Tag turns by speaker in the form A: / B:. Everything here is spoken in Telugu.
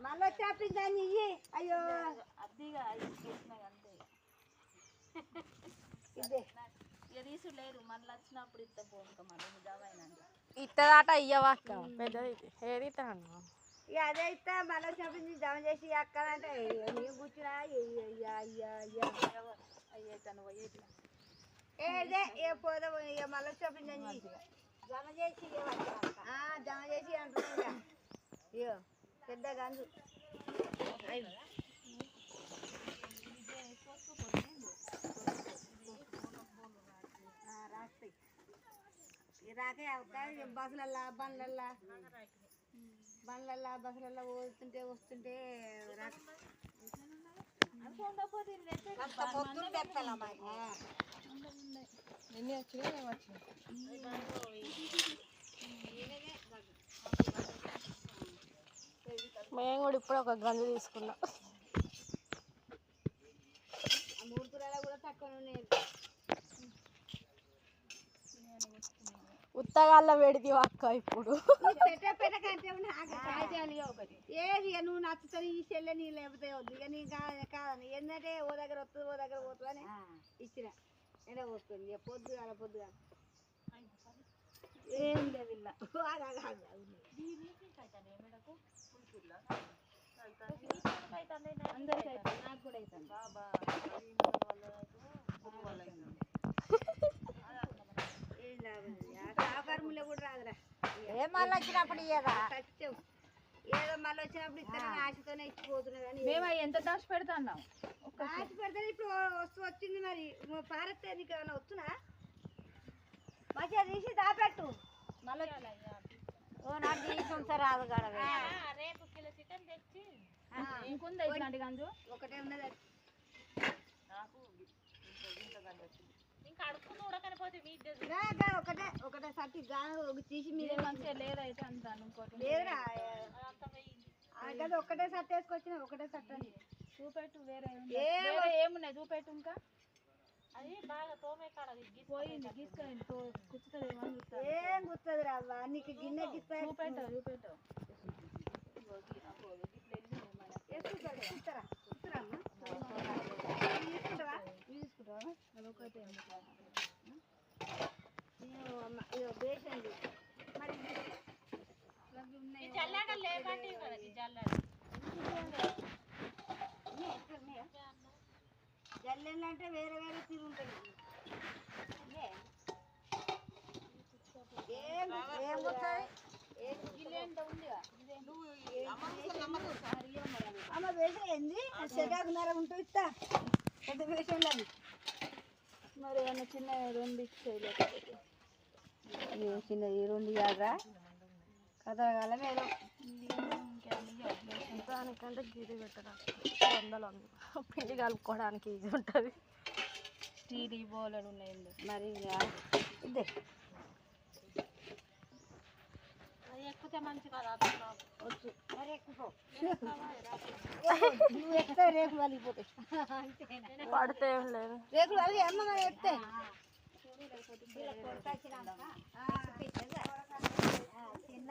A: మళ్ళీ వచ్చినప్పుడు దాన్ని ఇయ్యి. అయ్యో.
B: అద్దీగా
A: ఇదే
B: ఇక. తీసు లేరు మళ్ళీ వచ్చినప్పుడు ఇస్తా పోనుక మళ్ళీ నిజమైనాక
C: ఇత్తదాట ఇయ్యవా అక్క? పెద్దది ఇది. ఏది ఇస్తాను
A: ఇక అదే ఇస్తా మళ్ళీ వచ్చినప్పుడు జమ చేసి అక్క అంటే నేను కూర్చున్నా అయ్యా అయ్యా అయ్యా
B: అయ్యే తను పోయేది
A: ఏదే ఏ పోదా ఇక మళ్ళీ వచ్చినప్పుడు. జమ చేసి జమ చేసి అంటున్నా. ఇక పెద్ద గంజు. రాస్తాయి రాకే అవుతాయి బస్సులల్లా బండ్లల్లా. బండ్లల్లా బస్సులల్లా పోతుంటే వస్తుంటే రాక
C: మేము కూడా ఇప్పుడు ఒక గంజు తీసుకున్నాం.
A: ఆ కూడా తక్కువ
C: ఉత్తగాళ్ళ పెడితే అక్క ఇప్పుడు.
A: ఒకటి ఏది ఇక నువ్వు నచ్చుతుంది ఈ చెల్లె నీ లేకపోతే వద్దు ఇక నీ కాదు కాదని ఏంటంటే ఓ దగ్గర వస్తుంది ఓ దగ్గర పోతుందని ఇచ్చిన ఇచ్చిన ఎండ పోస్తుంది ఇక పొద్దు కాల పొద్దు కాల ఏం లేదు ఇలా అందరికీ అయిపోయింది నాకు కూడా అవుతుంది ఏం లాభం లేదు. ఆ సాకారములో కూడా రాదురా
C: ఏ మళ్ళీ వచ్చినప్పుడు ఇయ్యదా
A: సత్యం ఏదో మళ్ళీ వచ్చినప్పుడు ఇస్తారని ఆశతోనే ఇచ్చిపోతున్నా కానీ
B: మేము ఎంత దాచి పెడతాన్నాం
A: ఆశ పెడితే ఇప్పుడు వస్తు వచ్చింది మరి. పారతే నీకు ఏమైనా వస్తున్నా మంచిగా తీసి దాపెట్టు. మళ్ళీ ఓ నాకు తీసి ఉంచారు రాదు కాడ
B: ఇంకుందా ఇట్లాంటి గంజు?
A: ఒకటే ఉన్నది ఒకటే ఒకటే సట్టి తీసి మీద
B: ఇది మంచిగా లేదైతే అంత ఇంకోటి
A: లేదురా ఒక్కటే సట్ వేసుకొచ్చిన ఒకటే సట్ అని
B: చూపెట్టు వేరే ఏమున్నాయి? చూపెట్టు ఇంకా. పోయింది గీసుకొని కుచ్చుతుంది ఏమని చూస్తా
A: ఏం గుర్తుంది రావ్వా నీకు గిన్నె గిస్తా
B: చూపెట్టు చూపెట్టు.
A: ఇస్తారా ఇస్తారా అమ్మా. తీసుకుంటావా? జల్లెళ్ళు అంటే వేరే వేరే తీరు ఉంటాయి ఇదే. ఏం ఏం వస్తుంది అమ్మ వేసం ఏంది చెటాకున్నర ఉంటూ ఇస్తా. పెద్ద అది
B: మరి ఏమన్నా చిన్న రెండు
A: ఏ చిన్న ఈ రెండు ఇవ్వరా కథగాల మీద
C: దానికంటే గిరి పెట్టరా వందలు పిండి కలుపుకోవడానికి ఇది ఉంటుంది.
B: స్టీల్ బోలెడు ఉన్నాయి ఇందులో.
A: మరి ఇదే వచ్చు మరి ఎక్కువ. నువ్వు ఎక్కితే రేకులు వలిగిపోతాయి
C: పడితే ఏం లేదు.
A: రేకులు వలిగి అమ్మ మరి ఎత్తే చిన్న